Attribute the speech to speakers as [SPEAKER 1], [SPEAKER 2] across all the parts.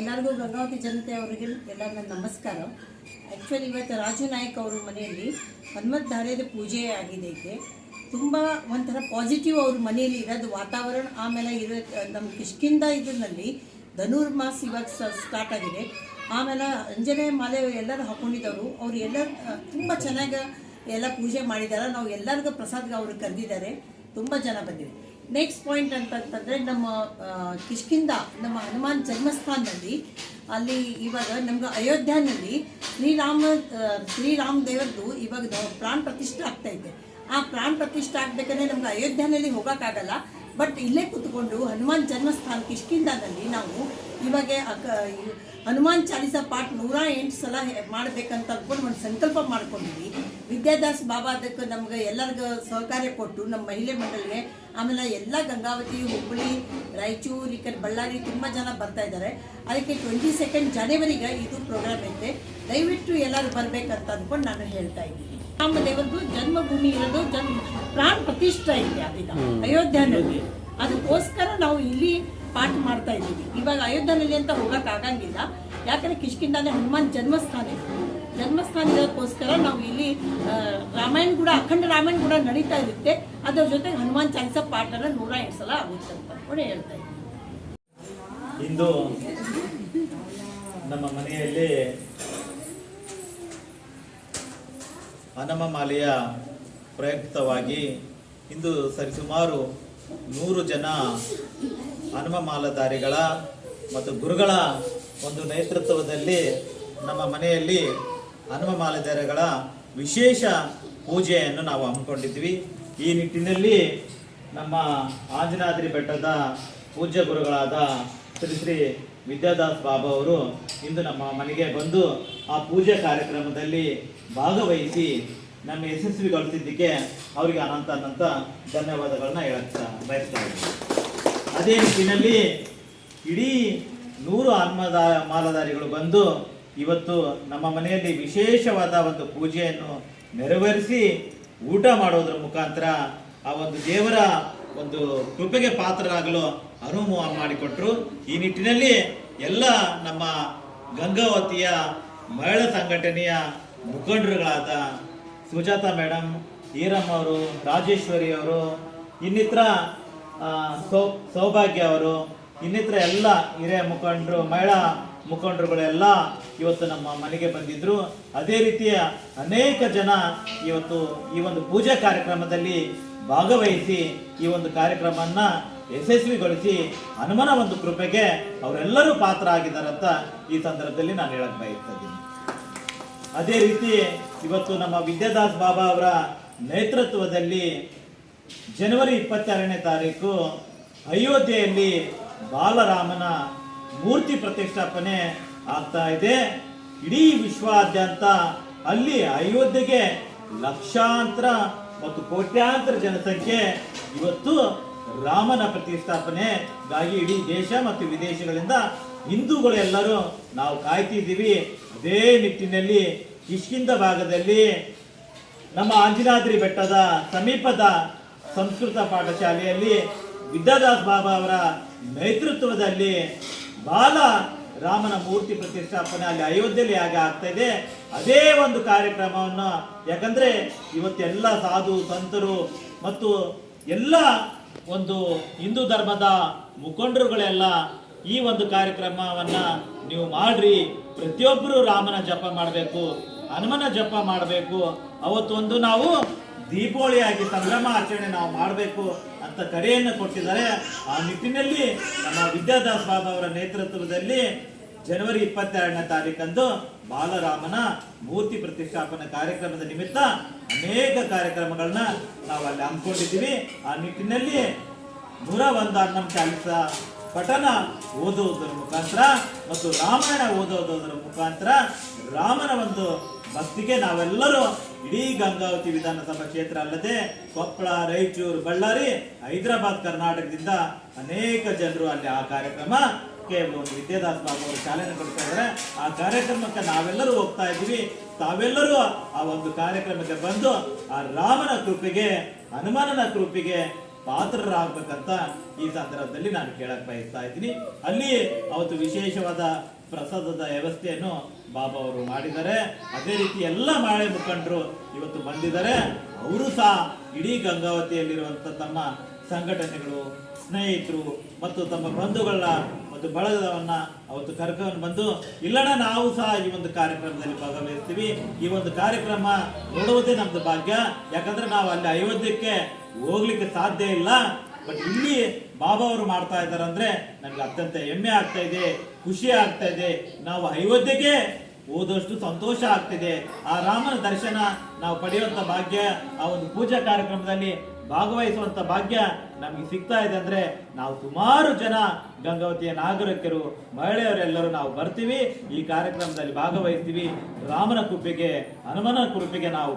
[SPEAKER 1] ಎಲ್ಲರಿಗೂ ಗಂಗಾವತಿ ಜನತೆ ಅವರಿಗೆ ಎಲ್ಲ ನಮಸ್ಕಾರ. ಆ್ಯಕ್ಚುಲಿ ಇವತ್ತು ರಾಜು ನಾಯ್ಕ್ ಅವ್ರ ಮನೆಯಲ್ಲಿ ಹನುಮತ್ ಧಾರೆದ ಪೂಜೆ ಆಗಿದೆ ಇದೆ ತುಂಬ ಒಂಥರ ಪಾಸಿಟಿವ್ ಅವ್ರ ಮನೆಯಲ್ಲಿ ಇರೋದು ವಾತಾವರಣ. ಆಮೇಲೆ ಇರೋ ನಮ್ಮ ಕಿಷ್ಕಿಂದ ಇದರಲ್ಲಿ ಧನುರ್ಮಾಸ ಇವಾಗ ಸ್ಟಾರ್ಟ್ ಆಗಿದೆ. ಆಮೇಲೆ ಅಂಜನೇ ಮಾಲೆ ಎಲ್ಲರೂ ಹಾಕೊಂಡಿದ್ದವರು ಅವ್ರು ಎಲ್ಲ ತುಂಬ ಚೆನ್ನಾಗಿ ಎಲ್ಲ ಪೂಜೆ ಮಾಡಿದ್ದಾರೆ ನಾವು ಎಲ್ಲರಿಗೂ ಪ್ರಸಾದ್ಗೆ ಅವರು ಕರೆದಿದ್ದಾರೆ. ತುಂಬ ಜನ ಬಂದಿದೆ ನೆಕ್ಸ್ಟ್ ಪಾಯಿಂಟ್ ಅಂತಂತಂದರೆ ನಮ್ಮ ಕಿಷ್ಕಿಂದ ನಮ್ಮ ಹನುಮಾನ್ ಜನ್ಮಸ್ಥಾನದಲ್ಲಿ, ಅಲ್ಲಿ ಇವಾಗ ನಮ್ಗೆ ಅಯೋಧ್ಯನಲ್ಲಿ ಶ್ರೀರಾಮ ಶ್ರೀರಾಮ ದೇವರದ್ದು ಇವಾಗ ಪ್ರಾಣ ಪ್ರತಿಷ್ಠೆ ಆಗ್ತಾ ಇದೆ. ಆ ಪ್ರಾಣ ಪ್ರತಿಷ್ಠೆ ಆಗ್ಬೇಕಂದ್ರೆ ನಮ್ಗೆ ಅಯೋಧ್ಯನಲ್ಲಿ ಹೋಗೋಕ್ಕಾಗಲ್ಲ. ಬಟ್ ಇಲ್ಲೇ ಕೂತ್ಕೊಂಡು ಹನುಮಾನ್ ಜನ್ಮಸ್ಥಾನ ಕಿಷ್ಕಿಂದದಲ್ಲಿ ನಾವು ಇವಾಗ ಹನುಮಾನ್ ಚಾಲಿಸ ಪಾಠ ನೂರ ಎಂಟು ಸಲ ಮಾಡ್ಬೇಕಂತ ಅಂದ್ಕೊಂಡು ಒಂದು ಸಂಕಲ್ಪ ಮಾಡ್ಕೊಂಡಿದ್ವಿ. ವಿದ್ಯಾದಾಸ್ ಬಾಬಾ ಅದಕ್ಕೆ ನಮ್ಗೆ ಎಲ್ಲರಿಗೂ ಸಹಕಾರ ಕೊಟ್ಟು ನಮ್ಮ ಮಹಿಳೆ ಮಂಡಳಿಗೆ ಆಮೇಲೆ ಎಲ್ಲ ಗಂಗಾವತಿ ಹುಬ್ಬಳ್ಳಿ ರಾಯಚೂರು ಈ ಕಡೆ ಬಳ್ಳಾರಿ ತುಂಬ ಜನ ಬರ್ತಾ ಇದ್ದಾರೆ. ಅದಕ್ಕೆ ಟ್ವೆಂಟಿ ಸೆಕೆಂಡ್ ಜನವರಿಗೆ ಇದು ಪ್ರೋಗ್ರಾಮ್ ಐತೆ. ದಯವಿಟ್ಟು ಎಲ್ಲರೂ ಬರ್ಬೇಕಂತ ಅಂದ್ಕೊಂಡು ನಾನು ಹೇಳ್ತಾ ಇದ್ದೀನಿ. ರಾಮದೇವರದು ಜನ್ಮಭೂಮಿ ಇರೋದು ಜನ್ಮ ಪ್ರಾಣ ಪ್ರತಿಷ್ಠೆ ಇದೆ ಅದೀಗ ಅಯೋಧ್ಯನಲ್ಲಿ. ಅದಕ್ಕೋಸ್ಕರ ನಾವು ಇಲ್ಲಿ ಪಾಠ ಮಾಡ್ತಾ ಇದ್ದೀವಿ. ಇವಾಗ ಅಯೋಧ್ಯೆಯಲ್ಲಿ ಅಂತ ಹೋಗಕ್ ಆಗಂಗಿಲ್ಲ. ಯಾಕಂದ್ರೆ ಕಿಷ್ಕಿಂದಾನೆ ಹನುಮಾನ್ ಜನ್ಮಸ್ಥಾನ. ಜನ್ಮಸ್ಥಾನ ಇರೋದಕ್ಕೋಸ್ಕರ ನಾವು ಇಲ್ಲಿ ರಾಮಾಯಣ ಕೂಡ, ಅಖಂಡ ರಾಮಾಯಣ ಕೂಡ ನಡೀತಾ ಇರುತ್ತೆ. ಅದರ ಜೊತೆಗೆ ಹನುಮಾನ್ ಚಾಲಿಸ ಪಾಠನ ನೂರ ಎಂಟು ಸಲ ಆಗುತ್ತೆ ಅಂತ ಕೂಡ ಹೇಳ್ತಾ ಇದ್ದೀನಿ.
[SPEAKER 2] ಇಂದು ನಮ್ಮ ಮನೆಯಲ್ಲಿ ಹನಮಮಾಲೆಯ ಪ್ರಯುಕ್ತವಾಗಿ ಇಂದು ಸರಿಸುಮಾರು ನೂರು ಜನ ಹನುಮಮಾಲಧಾರಿಗಳ ಮತ್ತು ಗುರುಗಳ ಒಂದು ನೇತೃತ್ವದಲ್ಲಿ ನಮ್ಮ ಮನೆಯಲ್ಲಿ ಹನುಮಮಾಲಧಾರಿಗಳ ವಿಶೇಷ ಪೂಜೆಯನ್ನು ನಾವು ಹಮ್ಮಿಕೊಂಡಿದ್ವಿ ಈ ನಿಟ್ಟಿನಲ್ಲಿ ನಮ್ಮ ಆಂಜನಾದ್ರಿ ಬೆಟ್ಟದ ಪೂಜ್ಯ ಗುರುಗಳಾದ ಶ್ರೀ ಶ್ರೀ ವಿದ್ಯಾದಾಸ್ ಬಾಬಾ ಅವರು ಇಂದು ನಮ್ಮ ಮನೆಗೆ ಬಂದು ಆ ಪೂಜೆ ಕಾರ್ಯಕ್ರಮದಲ್ಲಿ ಭಾಗವಹಿಸಿ ನಮ್ಮ ಯಶಸ್ವಿಗೊಳಿಸಿದ್ದಕ್ಕೆ ಅವರಿಗೆ ಅನಂತ ಅನಂತ ಧನ್ಯವಾದಗಳನ್ನ ಹೇಳಕ್ ಬಯಸ್ತಾ ಇದ್ದೀನಿ ಅದೇ ನಿಟ್ಟಿನಲ್ಲಿ ಇಡೀ ನೂರು ಆತ್ಮದ, ಮಾಲಧಾರಿಗಳು ಬಂದು ಇವತ್ತು ನಮ್ಮ ಮನೆಯಲ್ಲಿ ವಿಶೇಷವಾದ ಒಂದು ಪೂಜೆಯನ್ನು ನೆರವೇರಿಸಿ ಊಟ ಮಾಡೋದ್ರ ಮುಖಾಂತರ ಆ ಒಂದು ದೇವರ ಒಂದು ಕೃಪೆಗೆ ಪಾತ್ರರಾಗಲು ಅನುವು ಮಾಡಿಕೊಟ್ರು. ಈ ನಿಟ್ಟಿನಲ್ಲಿ ಎಲ್ಲ ನಮ್ಮ ಗಂಗಾವತಿಯ ಮಹಿಳಾ ಸಂಘಟನೆಯ ಮುಖಂಡರುಗಳಾದ ಸುಜಾತ ಮೇಡಮ್ ಈರಮ್ಮ ಅವರು, ರಾಜೇಶ್ವರಿ ಅವರು, ಇನ್ನಿತರ ಸೌ, ಸೌಭಾಗ್ಯ ಅವರು ಇನ್ನಿತರ ಎಲ್ಲ ಹಿರಿಯ ಮುಖಂಡರು, ಮಹಿಳಾ ಮುಖಂಡರುಗಳೆಲ್ಲ ಇವತ್ತು ನಮ್ಮ ಮನೆಗೆ ಬಂದಿದ್ರು. ಅದೇ ರೀತಿಯ ಅನೇಕ ಜನ ಇವತ್ತು ಈ ಒಂದು ಪೂಜಾ ಕಾರ್ಯಕ್ರಮದಲ್ಲಿ ಭಾಗವಹಿಸಿ ಈ ಒಂದು ಕಾರ್ಯಕ್ರಮವನ್ನ ಯಶಸ್ವಿಗೊಳಿಸಿ ಹನುಮನ ಒಂದು ಕೃಪೆಗೆ ಅವರೆಲ್ಲರೂ ಪಾತ್ರ ಆಗಿದ್ದಾರಂತ ಈ ಸಂದರ್ಭದಲ್ಲಿ ನಾನು ಹೇಳಕ್ ಬಯಸ್ತಾ ಅದೇ ರೀತಿ ಇವತ್ತು ನಮ್ಮ ವಿದ್ಯಾದಾಸ್ ಬಾಬಾ ಅವರ ನೇತೃತ್ವದಲ್ಲಿ ಜನವರಿ ಇಪ್ಪತ್ತೆರಡನೇ ತಾರೀಕು ಅಯೋಧ್ಯೆಯಲ್ಲಿ ಬಾಲರಾಮನ ಮೂರ್ತಿ ಪ್ರತಿಷ್ಠಾಪನೆ ಆಗ್ತಾ ಇದೆ. ಇಡೀ ವಿಶ್ವಾದ್ಯಂತ ಅಲ್ಲಿ ಅಯೋಧ್ಯೆಗೆ ಲಕ್ಷಾಂತರ ಮತ್ತು ಕೋಟ್ಯಾಂತರ ಜನಸಂಖ್ಯೆ ಇವತ್ತು ರಾಮನ ಪ್ರತಿಷ್ಠಾಪನೆಗಾಗಿ ಇಡೀ ದೇಶ ಮತ್ತು ವಿದೇಶಗಳಿಂದ ಹಿಂದೂಗಳು ಎಲ್ಲರೂ ನಾವು ಕಾಯ್ತಿದ್ದೀವಿ. ಅದೇ ನಿಟ್ಟಿನಲ್ಲಿ ಕಿಷ್ಕಿಂದ ಭಾಗದಲ್ಲಿ ನಮ್ಮ ಆಂಜನಾದ್ರಿ ಬೆಟ್ಟದ ಸಮೀಪದ ಸಂಸ್ಕೃತ ಪಾಠಶಾಲೆಯಲ್ಲಿ ವಿದ್ಯಾದಾಸ್ ಬಾಬಾ ಅವರ ನೇತೃತ್ವದಲ್ಲಿ ಬಾಲ ರಾಮನ ಮೂರ್ತಿ ಪ್ರತಿಷ್ಠಾಪನೆ ಅಲ್ಲಿ ಅಯೋಧ್ಯೆಯಲ್ಲಿ ಹೇಗೆ ಆಗ್ತಾ ಇದೆ. ಅದೇ ಒಂದು ಕಾರ್ಯಕ್ರಮವನ್ನು, ಯಾಕಂದ್ರೆ ಇವತ್ತೆಲ್ಲ ಸಾಧು ಸಂತರು ಮತ್ತು ಎಲ್ಲ ಒಂದು ಹಿಂದೂ ಧರ್ಮದ ಮುಖಂಡರುಗಳೆಲ್ಲ ಈ ಒಂದು ಕಾರ್ಯಕ್ರಮವನ್ನ ನೀವು ಮಾಡ್ರಿ. ಪ್ರತಿಯೊಬ್ಬರು ರಾಮನ ಜಪ ಮಾಡಬೇಕು, ಹನುಮನ ಜಪ ಮಾಡಬೇಕು. ಅವತ್ತೊಂದು ನಾವು ದೀಪಾವಳಿಯಾಗಿ ಸಂಭ್ರಮ ಆಚರಣೆ ನಾವು ಮಾಡಬೇಕು. ಅಂತ ಕರೆಯನ್ನು ಕೊಟ್ಟಿದ್ದಾರೆ. ಆ ನಿಟ್ಟಿನಲ್ಲಿ ನಮ್ಮ ವಿದ್ಯಾದಾಸ್ ಅವರ ನೇತೃತ್ವದಲ್ಲಿ ಜನವರಿ ಇಪ್ಪತ್ತೆರಡನೇ ತಾರೀಕಂದು ಬಾಲರಾಮನ ಮೂರ್ತಿ ಪ್ರತಿಷ್ಠಾಪನಾ ಕಾರ್ಯಕ್ರಮದ ನಿಮಿತ್ತ ಅನೇಕ ಕಾರ್ಯಕ್ರಮಗಳನ್ನ ನಾವು ಅಲ್ಲಿ ಹಮ್ಮಿಕೊಂಡಿದ್ದೀವಿ. ಆ ನಿಟ್ಟಿನಲ್ಲಿ ನೂರ ಒಂದು ಕೆಲಸ ಪಠನ ಓದುವುದರ ಮುಖಾಂತರ ಮತ್ತು ರಾಮಾಯಣ ಓದೋದರ ಮುಖಾಂತರ ರಾಮನ ಒಂದು ಭಕ್ತಿಗೆ ನಾವೆಲ್ಲರೂ ಇಡೀ ಗಂಗಾವತಿ ವಿಧಾನಸಭಾ ಕ್ಷೇತ್ರ ಅಲ್ಲದೆ ಕೊಪ್ಪಳ, ರಾಯಚೂರು, ಬಳ್ಳಾರಿ, ಹೈದರಾಬಾದ್, ಕರ್ನಾಟಕದಿಂದ ಅನೇಕ ಜನರು ಅಲ್ಲಿ ಆ ಕಾರ್ಯಕ್ರಮಕ್ಕೆ ಒಂದು ವಿದ್ಯಾದಾಸ್ ಬಾಬು ಅವರು ಚಾಲನೆ ಕೊಡ್ತಾ ಇದ್ದಾರೆ. ಆ ಕಾರ್ಯಕ್ರಮಕ್ಕೆ ನಾವೆಲ್ಲರೂ ಹೋಗ್ತಾ ಇದ್ದೀವಿ. ತಾವೆಲ್ಲರೂ ಆ ಒಂದು ಕಾರ್ಯಕ್ರಮಕ್ಕೆ ಬಂದು ಆ ರಾಮನ ಕೃಪೆಗೆ, ಹನುಮಾನನ ಕೃಪೆಗೆ ಪಾತ್ರರಾಗಬೇಕಂತ ಈ ಸಂದರ್ಭದಲ್ಲಿ ನಾನು ಕೇಳಕ್ ಬಯಸ್ತಾ ಇದ್ದೀನಿ. ಅಲ್ಲಿ ಅವತ್ತು ವಿಶೇಷವಾದ ಪ್ರಸಾದದ ವ್ಯವಸ್ಥೆಯನ್ನು ಬಾಬಾ ಅವರು ಮಾಡಿದ್ದಾರೆ. ಅದೇ ರೀತಿ ಎಲ್ಲ ಮಾಳೆ ಮುಖಂಡರು ಇವತ್ತು ಬಂದಿದ್ದಾರೆ. ಅವರು ಸಹ ಇಡೀ ಗಂಗಾವತಿಯಲ್ಲಿರುವಂತ ತಮ್ಮ ಸಂಘಟನೆಗಳು, ಸ್ನೇಹಿತರು ಮತ್ತು ತಮ್ಮ ಬಂಧುಗಳನ್ನ ಮತ್ತು ಬಳಗವನ್ನ ಅವತ್ತು ಕರ್ಕೊಂಡು ಬಂದು, ಇಲ್ಲಣ್ಣ, ನಾವು ಸಹ ಈ ಒಂದು ಕಾರ್ಯಕ್ರಮದಲ್ಲಿ ಭಾಗವಹಿಸ್ತೀವಿ. ಈ ಒಂದು ಕಾರ್ಯಕ್ರಮ ನೋಡುವುದೇ ನಮ್ದು ಭಾಗ್ಯ. ಯಾಕಂದ್ರೆ ನಾವು ಅಲ್ಲಿ ಅಯೋಧ್ಯಕ್ಕೆ ಹೋಗ್ಲಿಕ್ಕೆ ಸಾಧ್ಯ ಇಲ್ಲ. ಬಟ್ ಇಲ್ಲಿ ಬಾಬಾ ಅವರು ಮಾಡ್ತಾ ಇದ್ದಾರೆ ಅಂದ್ರೆ ನನ್ಗೆ ಅತ್ಯಂತ ಹೆಮ್ಮೆ ಆಗ್ತಾ ಇದೆ, ಖುಷಿ ಆಗ್ತಾ ಇದೆ. ನಾವು ಅಯೋಧ್ಯೆಗೆ ಹೋದಷ್ಟು ಸಂತೋಷ ಆಗ್ತಿದೆ. ಆ ರಾಮನ ದರ್ಶನ ನಾವು ಪಡೆಯುವಂತ ಭಾಗ್ಯ, ಆ ಒಂದು ಪೂಜಾ ಕಾರ್ಯಕ್ರಮದಲ್ಲಿ ಭಾಗವಹಿಸುವಂತ ಭಾಗ್ಯ ನಮಗೆ ಸಿಗ್ತಾ ಇದೆ ಅಂದ್ರೆ ನಾವು ಸುಮಾರು ಜನ ಗಂಗಾವತಿಯ ನಾಗರಿಕರು, ಮಹಿಳೆಯರೆಲ್ಲರೂ ನಾವು ಬರ್ತೀವಿ. ಈ ಕಾರ್ಯಕ್ರಮದಲ್ಲಿ ಭಾಗವಹಿಸ್ತೀವಿ. ರಾಮನ ಕೃಪೆಗೆ, ಹನುಮನ ಕೃಪೆಗೆ ನಾವು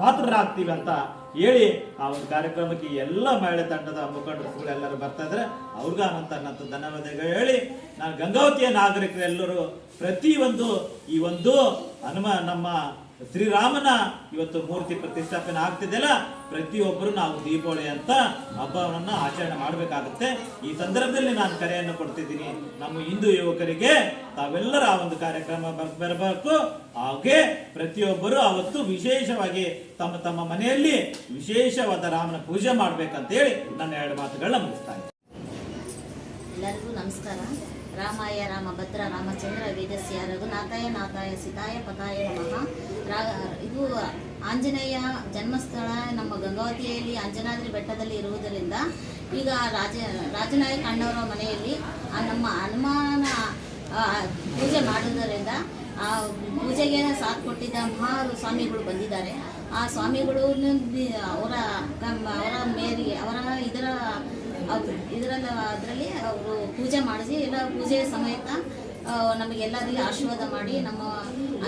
[SPEAKER 2] ಪಾತ್ರರಾಗ್ತೀವಿ ಅಂತ ಹೇಳಿ ಆ ಒಂದು ಕಾರ್ಯಕ್ರಮಕ್ಕೆ ಎಲ್ಲ ಮಹಿಳೆ ತಂಡದ ಮುಖಂಡರುಗಳು ಎಲ್ಲರೂ ಬರ್ತಾ ಇದ್ರೆ ಅವ್ರಿಗೂ ಅನಂತ ಧನ್ಯವಾದಗಳು ಹೇಳಿ. ನಾನು ಗಂಗಾವತಿಯ ನಾಗರಿಕರೆಲ್ಲರೂ ಪ್ರತಿಯೊಂದು ಈ ಒಂದು ಹನುಮ ನಮ್ಮ ಶ್ರೀರಾಮನ ಇವತ್ತು ಮೂರ್ತಿ ಪ್ರತಿಷ್ಠಾಪನೆ ಆಗ್ತಿದೆಯಲ್ಲ, ಪ್ರತಿಯೊಬ್ಬರು ನಾವು ದೀಪಾವಳಿ ಅಂತ ಹಬ್ಬವನ್ನ ಆಚರಣೆ ಮಾಡಬೇಕಾಗುತ್ತೆ. ಈ ಸಂದರ್ಭದಲ್ಲಿ ನಾನು ಕರೆಯನ್ನು ಕೊಡ್ತಿದ್ದೀನಿ. ನಮ್ಮ ಹಿಂದೂ ಯುವಕರಿಗೆ ತಾವೆಲ್ಲರ ಆ ಒಂದು ಕಾರ್ಯಕ್ರಮ ಬರ್- ಬರಬೇಕು. ಹಾಗೆ ಪ್ರತಿಯೊಬ್ಬರು ಅವತ್ತು ವಿಶೇಷವಾಗಿ ತಮ್ಮ ತಮ್ಮ ಮನೆಯಲ್ಲಿ ವಿಶೇಷವಾದ ರಾಮನ ಪೂಜೆ ಮಾಡ್ಬೇಕಂತ ಹೇಳಿ ನನ್ನ ಎರಡು ಮಾತುಗಳನ್ನ ಮುಗಿಸ್ತಾ.
[SPEAKER 3] ಎಲ್ಲರಿಗೂ ನಮಸ್ಕಾರ. ರಾಮಾಯ ರಾಮಭದ್ರ ರಾಮಚಂದ್ರ, ವೇದಸ್ಯ, ರಘುನಾಥಾಯ, ನಾಥಾಯ, ಸಿತಾಯ, ಪತಾಯ ನಮಃ. ರಾ, ಇದು ಆಂಜನೇಯ ಜನ್ಮಸ್ಥಳ ನಮ್ಮ ಗಂಗಾವತಿಯಲ್ಲಿ ಅಂಜನಾದ್ರಿ ಬೆಟ್ಟದಲ್ಲಿ ಇರುವುದರಿಂದ ಈಗ ರಾಜ, ರಾಜನಾಯಕ ಅಣ್ಣವರ ಮನೆಯಲ್ಲಿ ನಮ್ಮ ಹನುಮಾನ ಪೂಜೆ ಮಾಡುವುದರಿಂದ ಆ ಪೂಜೆಗೆ ಸಾಥ್ ಕೊಟ್ಟಿದ್ದ ಮಹಾ ಸ್ವಾಮಿಗಳು ಬಂದಿದ್ದಾರೆ. ಆ ಸ್ವಾಮಿಗಳು ಅವರ ಅವರ ಮೇರಿ ಅವರ ಇದರ ಇದರಲ್ಲಿ ಅದರಲ್ಲಿ ಅವರು ಪೂಜೆ ಮಾಡಿಸಿ ಎಲ್ಲ ಪೂಜೆ ಸಮೇತ ನಮಗೆಲ್ಲರಿಗೆ ಆಶೀರ್ವಾದ ಮಾಡಿ ನಮ್ಮ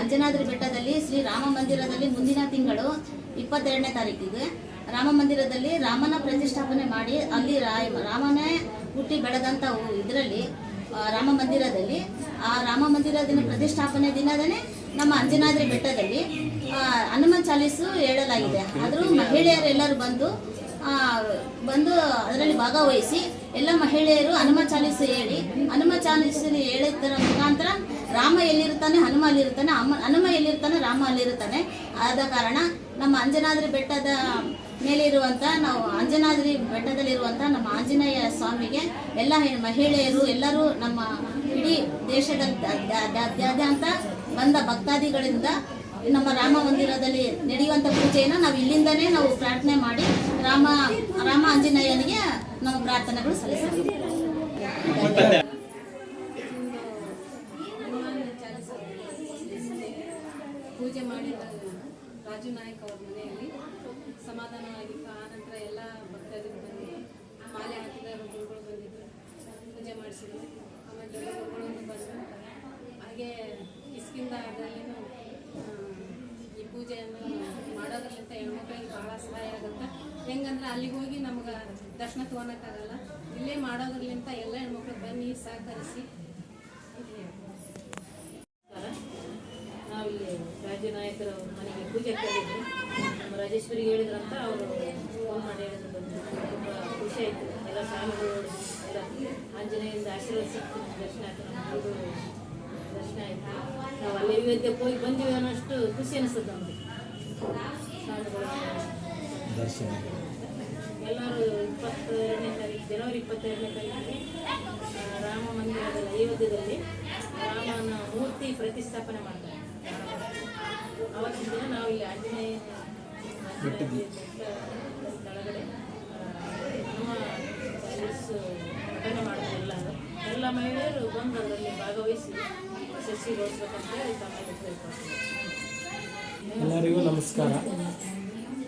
[SPEAKER 3] ಅಂಜನಾದ್ರಿ ಬೆಟ್ಟದಲ್ಲಿ ಶ್ರೀ ರಾಮ ಮಂದಿರದಲ್ಲಿ ಮುಂದಿನ ತಿಂಗಳು ಇಪ್ಪತ್ತೆರಡನೇ ತಾರೀಕಿಗೆ ರಾಮ ಮಂದಿರದಲ್ಲಿ ರಾಮನ ಪ್ರತಿಷ್ಠಾಪನೆ ಮಾಡಿ ಅಲ್ಲಿ ರಾಮನೇ ಹುಟ್ಟಿ ಬೆಳೆದಂಥ ಇದರಲ್ಲಿ ರಾಮ ಮಂದಿರದಲ್ಲಿ. ಆ ರಾಮ ಮಂದಿರ ದಿನ ಪ್ರತಿಷ್ಠಾಪನೆ ದಿನದನೇ ನಮ್ಮ ಅಂಜನಾದ್ರಿ ಬೆಟ್ಟದಲ್ಲಿ ಹನುಮಾನ್ ಚಾಲೀಸು ಹೇಳಲಾಗಿದೆ. ಆದರೂ ಮಹಿಳೆಯರೆಲ್ಲರೂ ಬಂದು ಬಂದು ಅದರಲ್ಲಿ ಭಾಗವಹಿಸಿ ಎಲ್ಲ ಮಹಿಳೆಯರು ಹನುಮ ಚಾಲಿಸ ಹೇಳಿ, ಹನುಮ ಚಾಲಿಸ ಹೇಳಿದ್ದರ ಮುಖಾಂತರ ರಾಮ ಎಲ್ಲಿರ್ತಾನೆ, ಹನುಮ ಅಲ್ಲಿರ್ತಾನೆ ಅಮ್ಮ ಹನುಮ ಎಲ್ಲಿರ್ತಾನೆ, ರಾಮ ಅಲ್ಲಿರ್ತಾನೆ. ಆದ ಕಾರಣ ನಮ್ಮ ಅಂಜನಾದ್ರಿ ಬೆಟ್ಟದ ಮೇಲಿರುವಂಥ ನಾವು ಅಂಜನಾದ್ರಿ ಬೆಟ್ಟದಲ್ಲಿರುವಂಥ ನಮ್ಮ ಆಂಜನೇಯ ಸ್ವಾಮಿಗೆ ಎಲ್ಲ ಮಹಿಳೆಯರು ಎಲ್ಲರೂ ನಮ್ಮ ಇಡೀ ದೇಶದಾದ್ಯಂತ ಬಂದ ಭಕ್ತಾದಿಗಳಿಂದ ನಮ್ಮ ರಾಮ ಮಂದಿರದಲ್ಲಿ ನಡೆಯುವಂಥ ಪೂಜೆಯನ್ನು ನಾವು ಇಲ್ಲಿಂದನೇ ನಾವು ಪ್ರಾರ್ಥನೆ ಮಾಡಿ ರಾಮ ರಾಮ ಆಂಜನೇಯನಿಗೆ ನಾವು ಪ್ರಾರ್ಥನೆಗಳು ಸಲ್ಲಿಸ್ತೀವಿ
[SPEAKER 4] ಪೂಜೆ ಮಾಡಿದ ರಾಜು ನಾಯಕ್ ಅವ್ರ ಮನೆಯಲ್ಲಿ ಸಮಾಧಾನವಾಗಿತ್ತು ಆನಂತರ ಎಲ್ಲ ಭಕ್ತಾದಿಗಳು ಬಂದು ಮಾಲೆ ಹಾಕಿದ ಗುರುಗಳು ಬಂದಿದ್ರು. ಪೂಜೆ ಮಾಡಿಸಿದ್ರು. ಆಮೇಲೆ ದೊಡ್ಡ ಗುರುಗಳು ಬಂದರು ಹಾಗೆ ಇಸ್ಕಿಂದ ಅದರಲ್ಲಿನೂ ಈ ಪೂಜೆಯನ್ನು ಮಾಡೋದ್ರಿಂದ ಹೆಣ್ಮಕ್ಳಿಗೆ ಭಾಳ ಸಹಾಯ ಆಗುತ್ತೆ. ಹೆಂಗಂದ್ರೆ ಅಲ್ಲಿಗೆ ಹೋಗಿ ನಮ್ಗೆ ದರ್ಶನ ತೊಗೊಳಕ್ಕಾಗಲ್ಲ ಇಲ್ಲೇ ಮಾಡೋದ್ರಲ್ಲಿಂದ ಎಲ್ಲ ಹೆಣ್ಮಕ್ಳು ಬನ್ನಿ ಸಹಕರಿಸಿ.
[SPEAKER 5] ನಾವಿಲ್ಲಿ ರಾಜನಾಯಕರ ಮನೆಗೆ ಪೂಜೆ ಕರೆದಿದ್ವಿ ನಮ್ಮ ರಾಜೇಶ್ವರಿ ಹೇಳಿದ್ರಂತ ಅವರು ಫೋನ್ ಮಾಡಿ ಹೇಳಿದ್ರು. ಬಂದು ತುಂಬ ಖುಷಿ ಆಯ್ತು. ಎಲ್ಲ ಸ್ವಾಮಿಗಳು, ಎಲ್ಲ ಆಂಜನೇಯಿಂದ ಆಶೀರ್ವಾದ ಸಿಕ್ತು ದರ್ಶನ ಗುರುಗಳು ದರ್ಶನ ಆಯಿತು ನಾವು ಅಲ್ಲಿ ನೈವೇದ್ಯಕ್ಕೆ ಹೋಗಿ ಬಂದೀವಿ ಅನ್ನೋಷ್ಟು ಖುಷಿ ಅನಿಸ್ತದೆ ನಮಗೆ. ಎಲ್ಲರೂ ಇಪ್ಪತ್ತೆರಡನೇ ತಾರೀಕು ಜನವರಿ ಇಪ್ಪತ್ತೆರಡನೇ ತಾರೀಕಿಗೆ ರಾಮ ಮಂದಿರದ ಅಯೋಧ್ಯದಲ್ಲಿ ರಾಮನ ಮೂರ್ತಿ ಪ್ರತಿಷ್ಠಾಪನೆ ಮಾಡ್ತಾರೆ. ಅವತ್ತಿನ ದಿನ ನಾವು ಇಲ್ಲಿ ಆಂಜನೇಯ ಕೆಳಗಡೆ ನಮ್ಮ ಮಾಡ್ತಾರೆ ಎಲ್ಲರೂ ಎಲ್ಲ ಮಹಿಳೆಯರು ಬಂದು ಅದರಲ್ಲಿ ಭಾಗವಹಿಸಿ ಸಸಿ ತಮ್ಮಲ್ಲಿ
[SPEAKER 6] ಎಲ್ಲರಿಗೂ ನಮಸ್ಕಾರ.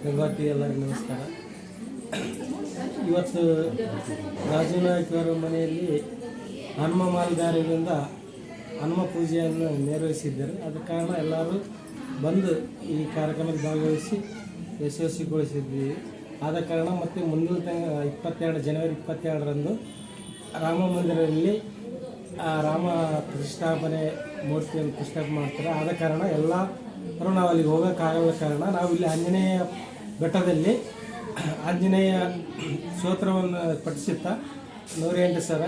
[SPEAKER 6] ಗಂಗಾವತಿ ಎಲ್ಲರಿಗೂ ನಮಸ್ಕಾರ. ಇವತ್ತು ರಾಜನಾಯಕರ ಮನೆಯಲ್ಲಿ ಹನುಮ ಮಾಲ್ಗಾರರಿಂದ ಹನುಮ ಪೂಜೆಯನ್ನು ನೆರವೇರಿಸಿದ್ದಾರೆ ಅದ ಕಾರಣ ಎಲ್ಲರೂ ಬಂದು ಈ ಕಾರ್ಯಕ್ರಮಕ್ಕೆ ಭಾಗವಹಿಸಿ ಯಶಸ್ವಿಗೊಳಿಸಿದ್ವಿ. ಆದ ಕಾರಣ ಮತ್ತು ಮುಂದಿನ ತಿಂಗ ಇಪ್ಪತ್ತೆರಡು, ಜನವರಿ ಇಪ್ಪತ್ತೆರಡರಂದು ರಾಮ ಮಂದಿರದಲ್ಲಿ ರಾಮ ಪ್ರತಿಷ್ಠಾಪನೆ ಮೂರ್ತಿಯನ್ನು ಪ್ರತಿಷ್ಠಾಪನೆ ಮಾಡ್ತಾರೆ. ಆದ ಕಾರಣ ಎಲ್ಲರೂ ನಾವು ಅಲ್ಲಿಗೆ ಹೋಗೋಕ್ಕಾಗಲ್ಲ ಕಾರಣ ನಾವು ಇಲ್ಲಿ ಆಂಜನೇಯ ಬೆಟ್ಟದಲ್ಲಿ ಆಂಜನೇಯ ಸ್ತೋತ್ರವನ್ನು ಪಠಿಸುತ್ತಾ ನೂರೆಂಟು ಸರ.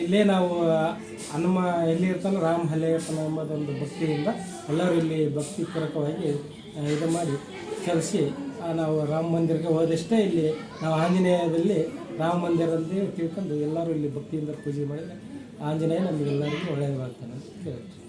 [SPEAKER 6] ಇಲ್ಲೇ ನಾವು ಹನುಮ ಎಲ್ಲಿ ಇರ್ತಾನೋ ರಾಮ ಹಲೆಯಪ್ಪನ ಎಂಬುದೊಂದು ಭಕ್ತಿಯಿಂದ ಎಲ್ಲರೂ ಇಲ್ಲಿ ಭಕ್ತಿಪೂರ್ವಕವಾಗಿ ಆ, ಇದು ಮಾಡಿ ಕಲಿಸಿ ನಾವು ರಾಮ ಮಂದಿರಕ್ಕೆ ಹೋದಷ್ಟೇ ಇಲ್ಲಿ ನಾವು ಆಂಜನೇಯದಲ್ಲಿ ರಾಮ ಮಂದಿರ ಅಂತ ತಿಳ್ಕೊಂಡು ಎಲ್ಲರೂ ಇಲ್ಲಿ ಭಕ್ತಿಯಿಂದ ಪೂಜೆ ಮಾಡಿದರೆ ಆಂಜನೇಯ ನಮಗೆಲ್ಲರಿಗೂ ಒಳ್ಳೆಯದಾಗ್ತಾನೆ ಅಂತ ಕೇಳ್ತೀವಿ